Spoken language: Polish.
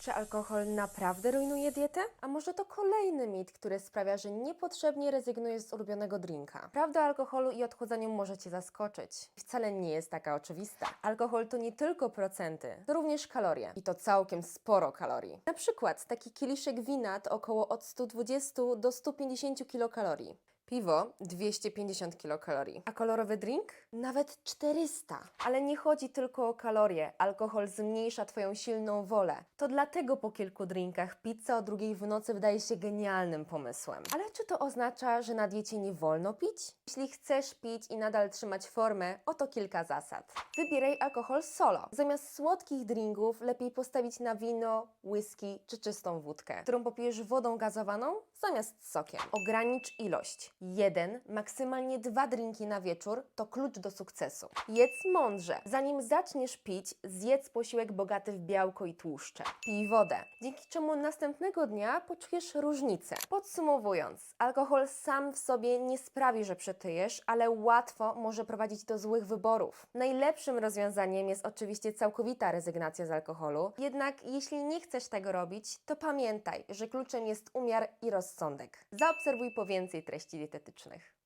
Czy alkohol naprawdę rujnuje dietę? A może to kolejny mit, który sprawia, że niepotrzebnie rezygnujesz z ulubionego drinka? Prawda o alkoholu i odchudzaniu może Cię zaskoczyć. Wcale nie jest taka oczywista. Alkohol to nie tylko procenty, to również kalorie. I to całkiem sporo kalorii. Na przykład taki kieliszek wina to około od 120 do 150 kilokalorii. Piwo 250 kilokalorii, a kolorowy drink nawet 400. Ale nie chodzi tylko o kalorie. Alkohol zmniejsza Twoją silną wolę. To dlatego po kilku drinkach pizza o drugiej w nocy wydaje się genialnym pomysłem. Ale czy to oznacza, że na diecie nie wolno pić? Jeśli chcesz pić i nadal trzymać formę, oto kilka zasad. Wybieraj alkohol solo. Zamiast słodkich drinków lepiej postawić na wino, whisky czy czystą wódkę, którą popijesz wodą gazowaną zamiast sokiem. Ogranicz ilość. Jeden, maksymalnie dwa drinki na wieczór to klucz do sukcesu. Jedz mądrze. Zanim zaczniesz pić, zjedz posiłek bogaty w białko i tłuszcze. Pij wodę, dzięki czemu następnego dnia poczujesz różnicę. Podsumowując, alkohol sam w sobie nie sprawi, że przytyjesz, ale łatwo może prowadzić do złych wyborów. Najlepszym rozwiązaniem jest oczywiście całkowita rezygnacja z alkoholu, jednak jeśli nie chcesz tego robić, to pamiętaj, że kluczem jest umiar i rozsądek. Zaobserwuj po więcej treści dietetycznych.